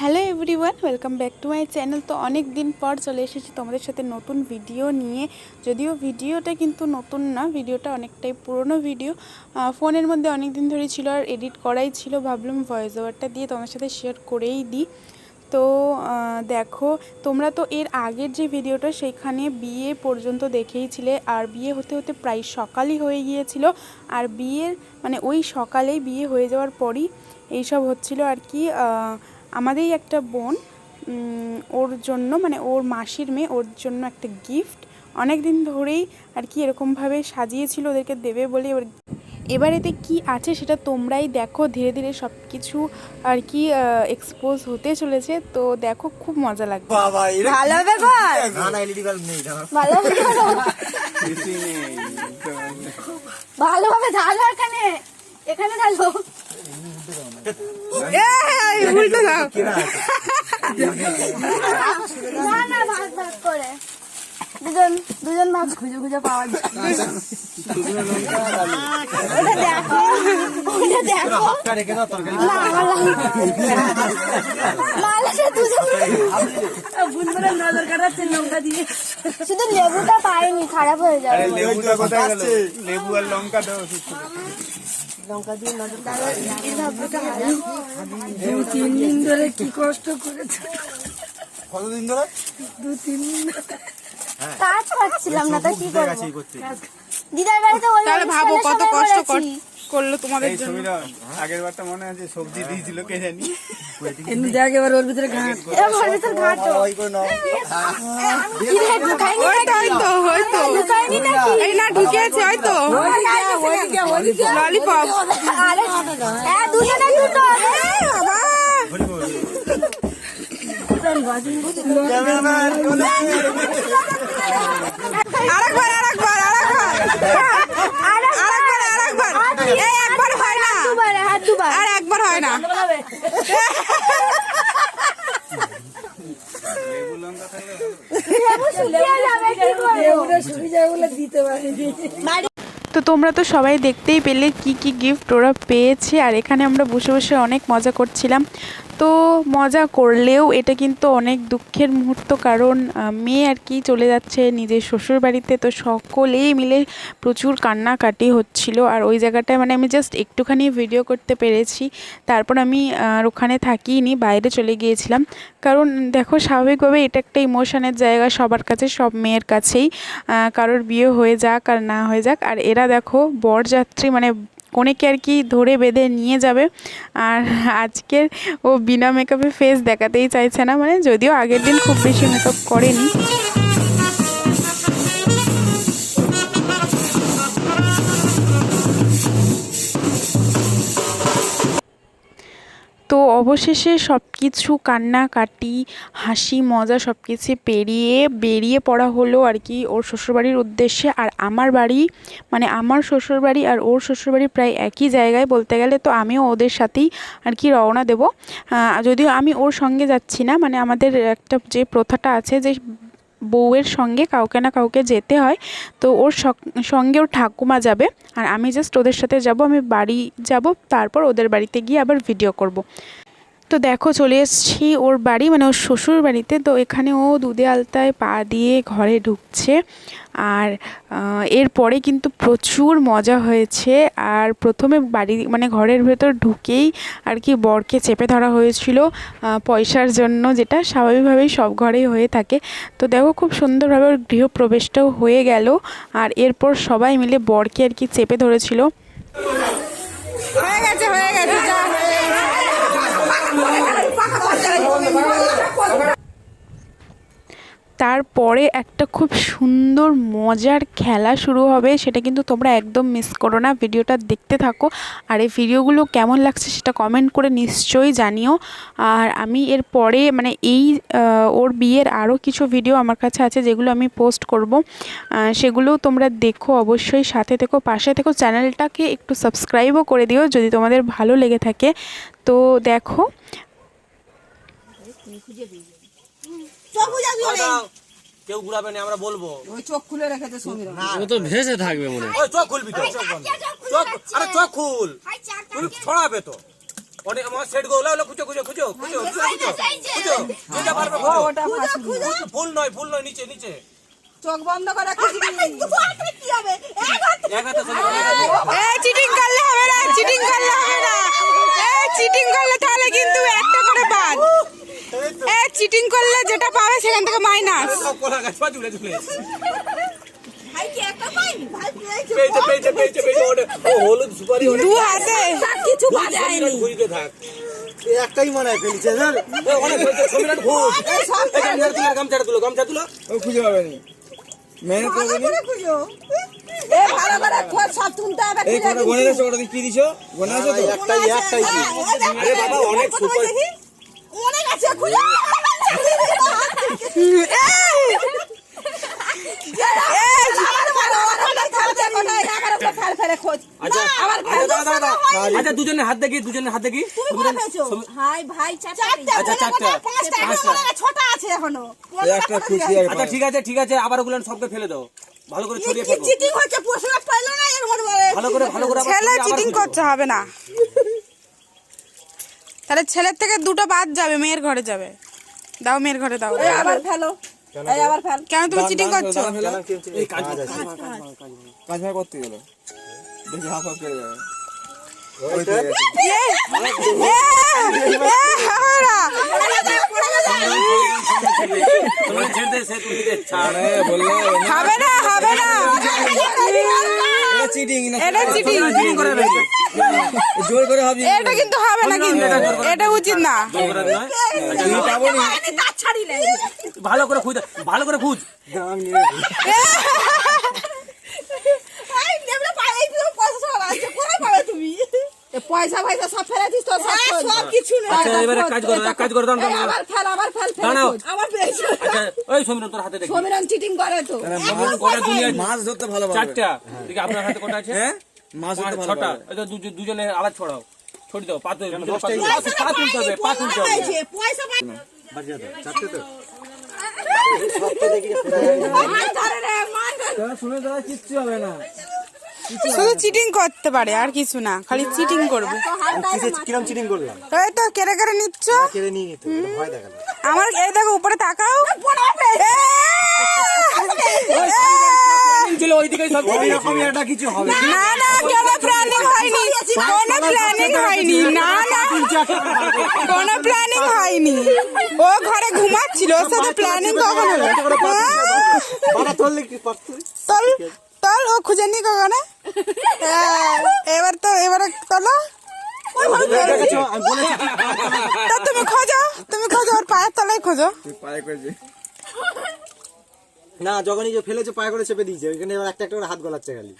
Hello everyone, welcome back to my channel. তো অনেক দিন পর চলে এসেছি তোমাদের সাথে নতুন ভিডিও নিয়ে। যদিও ভিডিওটা কিন্তু নতুন না, ভিডিওটা অনেকটাই পুরনো ভিডিও। ফোনের মধ্যে অনেক দিন ধরে ছিল আর এডিট করাই ছিল। ভাবলাম ভয়েস ওভারটা দিয়ে তোমাদের সাথে শেয়ার করেই দিই। তো দেখো, তোমরা তো এর আগের যে ভিডিওটা সেইখানে বিয়ে পর্যন্ত দেখেইছিলে। আর বিয়ে হতে হতে প্রায় সকালই হয়ে গিয়েছিল। আর বিয়ের মানে ওই সকালেই বিয়ে হয়ে যাওয়ার পরই এইসব হচ্ছিল আর কি। আমাদেরই একটা বোন ওর জন্য মানে ওর মাসির মেয়ে ওর জন্য একটা গিফট অনেক দিন ধরেই আর কি এরকমভাবে সাজিয়েছিল ওদেরকে দেবে বলে এবার এবার এতে কী আছে সেটা তোমরাই দেখো। ধীরে ধীরে সব কিছু আর কি এক্সপোজ হতে চলেছে। তো দেখো খুব মজা লাগবে ভালো ঘর? ভালোভাবে ঢালো এখানে এখানে ঢালো উল্টো দাও। না না ভাগ। ভাগ করে দুজন দুজন ভাগ খুঁজে খুঁজে পাওয়া যায় ওটা দেখো ওটা দেখো টা রেখে দাও তরকারি না আমার লাগবে না লাগে দুজন দিয়ে হয়ে লেবুটা কোথায় গেল। লেবু আর লঙ্কা দাও কতদিন ধরে? কাজ পাচ্ছিলাম না তা কি করব? দিদার বাড়িতে ওই তাহলে ভাবো কত কষ্ট করেছি। করল তোমাদের এই জন্য। ছবিটা আগের বারটা মনে আছে সবজি দিয়েছিল কে জানি। এরম ওর ভিতর ঘাটো ওই করে নাও কি রে, ঢুকায়নি হয়তো নাকি? হয়তো হয়তো ঢুকায়নি নাকি? এই না ঢুকেছে হয়তো ললিপপ আরে, হ্যাঁ, দুজনে দুটো, রে। ক্যামেরাম্যান আরেকবার আরেকবার আরেকবার আরেকবার আরেকবার এই একবার হয় না দুবার, হাত দুবার। আর একবার হয় না লেবু শুকিয়ে যাবে, কি করব? তো তোমরা তো সবাই দেখতেই পেলে কি কি গিফট ওরা পেয়েছে, আর এখানে আমরা বসে বসে অনেক মজা করছিলাম। তো মজা করলেও এটা কিন্তু অনেক দুঃখের মুহূর্ত। কারণ মেয়ে আর কি চলে যাচ্ছে নিজের শ্বশুর বাড়িতে তো সকলেই মিলে প্রচুর কান্নাকাটি হচ্ছিল। আর ওই জায়গাটায় মানে আমি জাস্ট একটুখানি ভিডিও করতে পেরেছি। তারপর আমি আর ওখানে থাকিনি, বাইরে চলে গিয়েছিলাম। কারণ, দেখো, স্বাভাবিকভাবে এটা একটা ইমোশনের জায়গা, সবার কাছে, সব মেয়ের কাছেই। কারোর বিয়ে হয়ে যাক আর না হয়ে যাক। আর এরা দেখো, বরযাত্রী মানে কনেকে আর কি ধরে বেঁধে নিয়ে যাবে। আর আজকের ও বিনা মেকআপে ফেস দেখাতেই চাইছে না মানে যদিও আগের দিন খুব বেশি মেকআপ করেনি। অবশেষে সব কিছু কান্নাকাটি, হাসি, মজা সব কিছু পেরিয়ে, বেরিয়ে পড়া হলো আর কি ওর শ্বশুরবাড়ির উদ্দেশ্যে। আর আমার বাড়ি মানে আমার শ্বশুরবাড়ি আর ওর শ্বশুরবাড়ি প্রায় একই জায়গায় বলতে গেলে তো আমিও ওদের সাথেই আর কি রওনা দেবো। যদিও আমি ওর সঙ্গে যাচ্ছি না মানে আমাদের একটা যে প্রথাটা আছে যে বউয়ের সঙ্গে কাউকে না কাউকে যেতে হয়, তো ওর সঙ্গে ওর ঠাকুমা যাবে। আর আমি জাস্ট ওদের সাথে যাব, আমি বাড়ি যাব, তারপর ওদের বাড়িতে গিয়ে আবার ভিডিও করব। তো দেখো চলে এসেছি ওর বাড়ি মানে ওর শ্বশুর বাড়িতে। তো এখানে ও দুধে আলতায় পা দিয়ে ঘরে ঢুকছে। আর এরপরে কিন্তু প্রচুর মজা হয়েছে। আর প্রথমে বাড়ি মানে ঘরের ভেতর ঢুকেই আর কি বরকে চেপে ধরা হয়েছিল পয়সার জন্য, যেটা স্বাভাবিকভাবেই সব ঘরেই হয়ে থাকে। তো দেখো খুব সুন্দরভাবে ওর গৃহপ্রবেশটাও হয়ে গেল। আর এরপর সবাই মিলে বরকে আর কি চেপে ধরেছিল। হয়ে গেছে হয়ে গেছে তারপরে একটা খুব সুন্দর মজার খেলা শুরু হবে সেটা কিন্তু তোমরা একদম মিস করো না। ভিডিওটা দেখতে থাকো। আর এই ভিডিওগুলো কেমন লাগছে সেটা কমেন্ট করে নিশ্চয়ই জানিও। আর আমি এর পরে মানে এই ওর বিয়ের আরও কিছু ভিডিও আমার কাছে আছে যেগুলো আমি পোস্ট করব। সেগুলোও তোমরা দেখো অবশ্যই সাথে থেকো পাশে থেকো। চ্যানেলটাকে একটু সাবস্ক্রাইবও করে দিও যদি তোমাদের ভালো লেগে থাকে। তো দেখো। কেউ ঘুরাবে না আমরা বলব। ওই চোখ খুলে রেখেছে সমীর। ও তো ভেসে থাকবে মনে ওই চোখ খুলবি তো চোখ আরে চোখ খুল। তুই ছড়াবে তো। অনেক আমার সেট গো লাও খুঁজো খুঁজো খুঁজো খুঁজো খুঁজো খুঁজো যেটা পারবে খুঁজো খুঁজো, ফুল নয় ফুল নয় নিচে নিচে। চোখ বন্ধ করে খুঁজবি কি হবে? এক হাতে। এ চিটিং করলে হবে না চিটিং করলে হবে না। এ চিটিং করলে তাহলে কিন্তু একটা করে বাদ। এ চিটিং করলে যেটা পাবে সেখান থেকে মাইনাস দু হাতে। কিছু ঘুরিতে থাক। একটাই মনে হয় ফেলিছে স্যার অনেক ঘুষ। তুলো গামছা তুলো ও খুঁজে পাবে নি। মেহনত করবে নি? খুঁজো। এ ভালো করে খোঁজ সব তুলতে হবে কি দিছো? গনে আছে তো? একটাই একটাই আরে বাবা অনেক সুপার অনেক আছে খুঁজো ফের ফেরে খোঁজ আচ্ছা আবার আচ্ছা। আচ্ছা দুজনে হাত দেখি দুজনে হাত দেখি ভাই ভাই আচ্ছা চারটা। পাঁচটা পাঁচটা। ছোট আছে এখনও। এই একটা খুশি আর আচ্ছা ঠিক আছে ঠিক আছে আবার ওগুলো সবকে ফেলে দাও। ভালো করে ছড়িয়ে চিটিং হচ্ছে পশুরা পাইলো না এর ভালো করে ভালো করে ছেলে চিটিং করতে হবে না। তাহলে ছেলের থেকে দুটো বাদ যাবে মেয়ের ঘরে যাবে। দাও মেয়ের ঘরে দাও। আবার ফেলো। আবার কেন তুমি চিটিং করছ? কাজ কাজ ভাই করতে গেল। দেখি হাফ হাফ করে যাবে। ওই তো। গেছে। এ, এ, এ, হবে না। হবে না। হবে না। হবে না এটা চিটিং এটা চিটিং করে জোর করে হবে। এটা কিন্তু হবে না কিন্তু। এটা উচিত না। জোর করে নয়। তুমি পাবো নি। তার ছাড়িলে ভালো করে খুঁজ ভালো করে খুঁজ। পয়সা সব পয়সা তো হ্যাঁ, কিছু না আচ্ছা এবারে কাজ করো এক কাজ করো দাঁড়াও আবার ফেল আবার ফেল ফেল দাঁড়াও। আমার পেয়েছে আচ্ছা ওই তোর হাতে দেখি। সমীরণ চিটিং করে তো। কটা দুনিয়া মাছ ধরতে ভালো চারটা। দেখি আপনার হাতে কটা আছে? হ্যাঁ? মাছ ছটা। দুজনে আবার ছড়াও। ছড়ি দাও পা তুলতে হবে পা তুলতে হবে শুধু চিটিং করতে পারে আর কিছু না খালি চিটিং করবে। কিরম চিটিং করলাম? তো কেড়ে কেড়ে নিচ্ছ? কেড়ে নিয়ে আমার এই দেখো উপরে তাকাও। ছিল ওইদিকেই সব ওই রকমই একটা কিছু হবে। না না কোনো প্ল্যানিং হয়নি। কোনো প্ল্যানিং হয়নি। না না। কোনো প্ল্যানিং হয়নি। ও ঘরে ঘুমাচ্ছিল ওর সাথে প্ল্যানিং কখন? হলো চল চল ও খুঁজে নি কখনো? হ্যাঁ, এবার তো এবারে চলো দেখেছ আমি বলেছি। তো তুমি খোঁজো তুমি খোঁজো ওর পায়ের তলায় খোঁজো। পায়ে করেছে না যখনই যে ফেলেছে পায়ে করে চেপে দিয়েছে ওইখানে এবার একটা একটা করে হাত গলাচ্ছে খালি।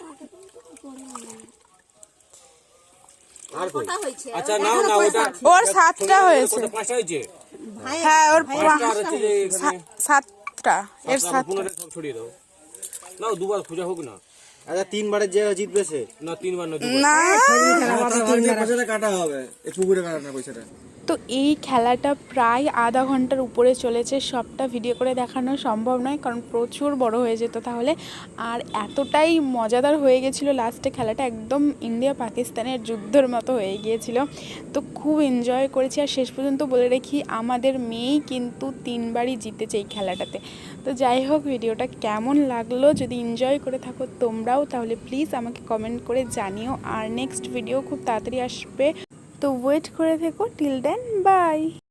আর কই? আচ্ছা নাও না ওটা ওর সাতটা হয়েছে। পাঁচটা হয়েছে? হ্যাঁ ওর পাঁচটা আর হচ্ছে যে এখানে সা- সাতটা এর আবার সব ছড়িয়ে দাও। নাও দুবার খোঁজা হোক না। আচ্ছা তিনবারের যে জিতবে সে না তিনবার না না। কাটা হবে পুকুরে কাটা না পয়সাটা। তো এই খেলাটা প্রায় আধা ঘণ্টার উপরে চলেছে। সবটা ভিডিও করে দেখানো সম্ভব নয়, কারণ প্রচুর বড় হয়ে যেত তাহলে। আর এতটাই মজাদার হয়ে গেছিল লাস্টে খেলাটা, একদম ইন্ডিয়া পাকিস্তানের যুদ্ধের মতো হয়ে গিয়েছিল। তো খুব এনজয় করেছি। আর শেষ পর্যন্ত বলে রেখি, আমাদের মেয়েই কিন্তু তিনবারই জিতেছে এই খেলাটাতে। তো যাই হোক ভিডিওটা কেমন লাগল যদি এনজয় করে থাকো তোমরাও, তাহলে প্লিজ আমাকে কমেন্ট করে জানিও। আর নেক্সট ভিডিও খুব তাড়াতাড়ি আসবে। তো ওয়েট করে থেকো টিল দেন বাই